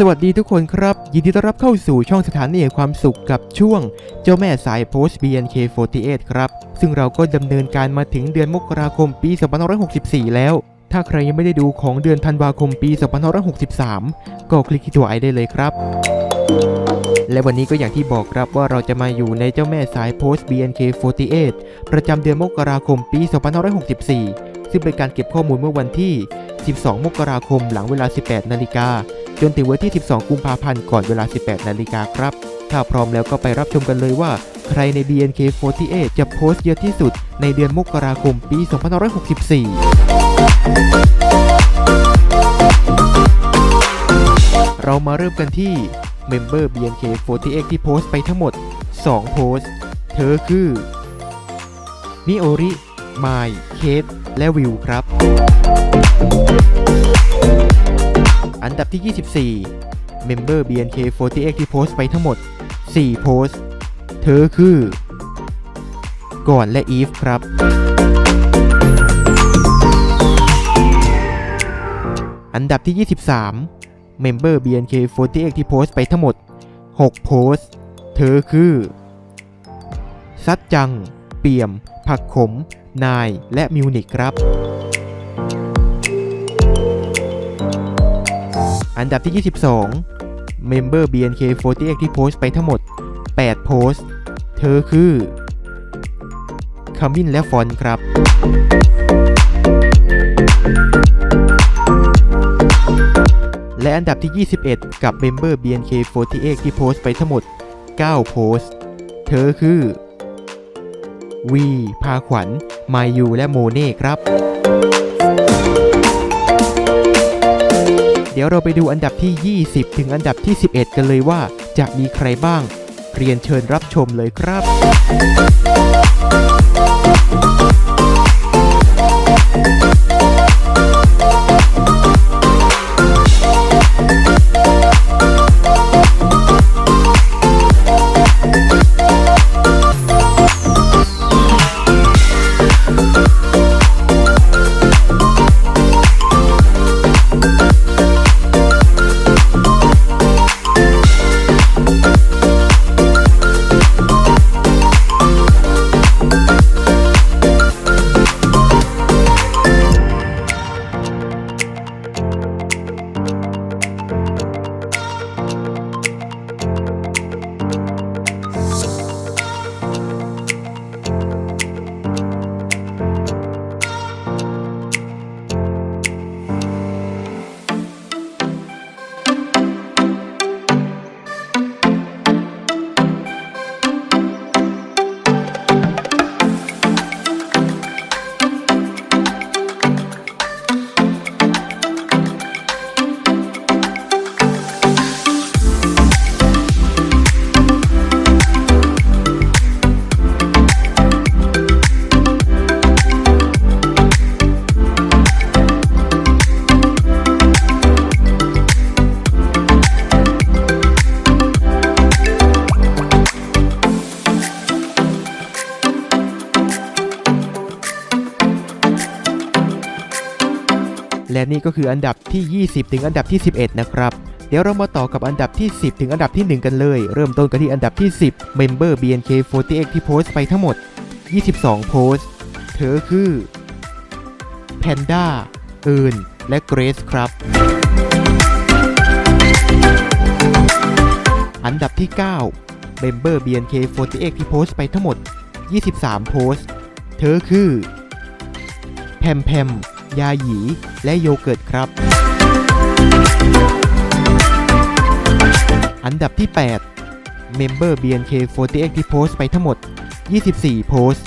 สวัสดีทุกคนครับ ยินดีต้อนรับเข้าสู่ช่องสถานีความสุขกับช่วง เจ้าแม่สายโพสต์ BNK48 ครับ ซึ่งเราก็ดำเนินการมาถึงเดือนมกราคมปี 2564 แล้ว ถ้าใครยังไม่ได้ดูของเดือนธันวาคมปี 2563 ก็คลิกที่ตัวไอได้เลยครับ และวันนี้ก็อย่างที่บอกครับว่าเราจะมาอยู่ในเจ้าแม่สายโพสต์ BNK48 ประจำเดือนมกราคมปี 2564 ซึ่งเป็นการเก็บข้อมูลเมื่อวันที่ 12 มกราคมหลังเวลา 18 นาฬิกา จนถึงวันที่ 12 กุมภาพันธ์ ก่อนเวลา 18 นาฬิกาครับ ถ้าพร้อมแล้วก็ไปรับชมกันเลยว่า ใครใน BNK48 จะโพสต์เยอะที่สุดในเดือนมกราคมปี 2564 เรามาเริ่มกันที่เมมเบอร์ BNK48 ที่โพสต์ไปทั้งหมด 2 โพสต์ เธอคือมิโอริไมล์เคทและวิวครับ อันดับที่ 24 เมมเบอร์ BNK48 ที่โพสต์ไปทั้งหมด 4 โพสต์ เธอคือ ก่อนและอีฟครับ อันดับที่ 23 เมมเบอร์ BNK48 ที่โพสต์ไปทั้งหมด 6 โพสต์ เธอคือ ซัดจัง เปี่ยม ผักขม นาย และมิวนิกครับ อันดับที่ 22เมมเบอร์ BNK48 ที่โพสต์ไปทั้งหมด 8 โพสต์ เธอคือคามินและฟอนครับและอันดับที่ 21 กับเมมเบอร์ BNK48 ที่โพสต์ไปทั้งหมด 9 โพสต์ เธอคือวีพาขวัญ มายูและโมเน่ครับ ดี๋ยวเราไปดูอันดับที่ 20 ถึงอันดับที่ 11 กันเลยว่าจะมีใครบ้าง เรียนเชิญรับชมเลยครับ และนี่ก็คืออันดับที่ 20 ถึงอันดับที่ 11 นะครับ เดี๋ยวเรามาต่อกับอันดับที่ 10 ถึงอันดับที่ 1 กันเลย เริ่มต้นกันที่อันดับที่ 10 เมมเบอร์ BNK48 ที่โพสต์ไปทั้งหมด 22 โพสต์ เธอคือแพนด้าเอิร์นและเกรซครับ อันดับที่ 9 เมมเบอร์ BNK48 ที่โพสต์ไปทั้งหมด 23 โพสต์ เธอคือแพมแพม ยาหยี และโยเกิร์ตครับ อันดับที่ 8 เมมเบอร์ BNK48 ที่โพสต์ไปทั้งหมด 24 โพสต์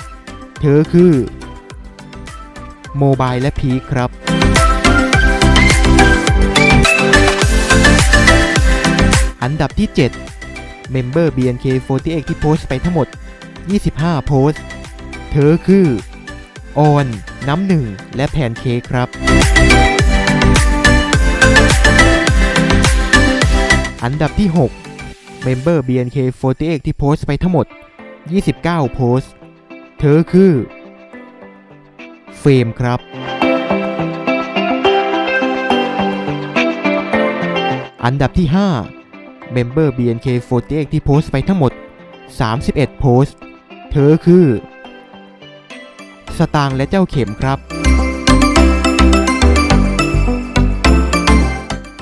เธอคือโมบายและพีคครับ อันดับที่ 7 เมมเบอร์ BNK48 ที่โพสต์ไปทั้งหมด 25 โพสต์ เธอคือออน น้ำหนึ่ง และแพนเค้กครับ อันดับที่ 6 เมมเบอร์ BNK48 ที่โพสต์ไปทั้งหมด 29 โพสต์ เธอคือ เฟรมครับ อันดับที่5 Member BNK48 ที่โพสต์ไปทั้งหมด 31 โพสต์ เธอคือ สตางค์และเจ้าเข็มครับ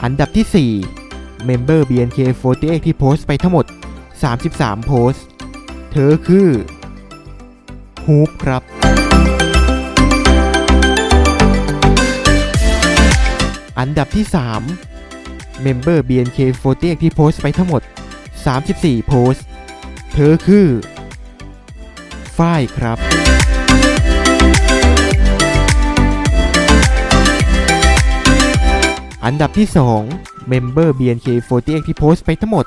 อันดับที่4 Member BNK48 ที่โพสต์ไปทั้งหมด 33 โพสต์ เธอคือฮูปครับอันดับที่3 Member BNK48 ที่โพสต์ไปทั้งหมด 34 โพสต์ เธอคือ ฝ้ายครับ อันดับที่ 2 Member BNK48 ที่โพสต์ไปทั้งหมด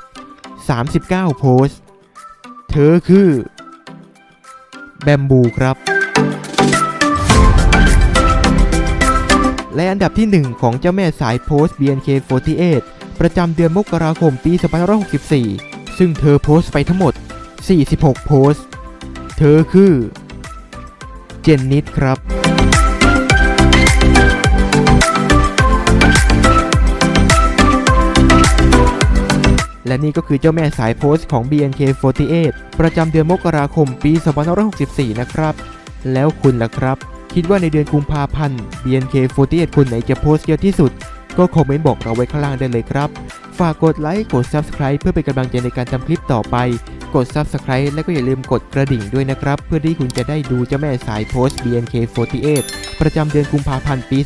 39 โพสต์ เธอคือแบมบูครับ และอันดับที่ 1 ของเจ้าแม่สายโพสต์ BNK48 ประจำเดือนมกราคมปี 2564 ซึ่งเธอโพสต์ไปทั้งหมด 46 โพสต์ เธอคือ เจนนิดครับ และนี่ก็คือเจ้าแม่สายโพสต์ของ BNK48 ประจำเดือนมกราคมปี 2564 นะครับ แล้วคุณล่ะครับ คิดว่าในเดือนกุมภาพันธ์ BNK48 คนไหนจะโพสต์เยอะที่สุด ก็คอมเมนต์บอกเราไว้ข้างล่างได้เลยครับ ฝากกดไลค์กด Subscribe เพื่อเป็นกำลังใจในการทำคลิปต่อไป กด Subscribe และก็อย่าลืมกดกระดิ่งด้วยนะครับ เพื่อที่คุณจะได้ดูเจ้าแม่สายโพสต์ BNK48 ประจำเดือนกุมภาพันธ์ปี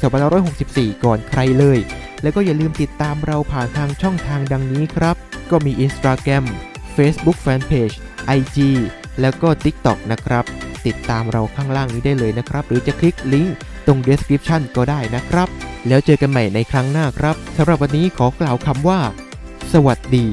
2564 ก่อนใครเลย แล้วก็อย่าลืมติดตามเราผ่านทางช่องทางดังนี้ครับ ก็มี Instagram Facebook Fanpage IG แล้วก็ TikTok นะครับ ติดตามเราข้างล่างนี้ได้เลยนะครับ หรือจะคลิกลิงก์ตรง description ก็ได้นะครับ แล้วเจอกันใหม่ในครั้งหน้าครับสำหรับวันนี้ขอกล่าวคำว่า สวัสดี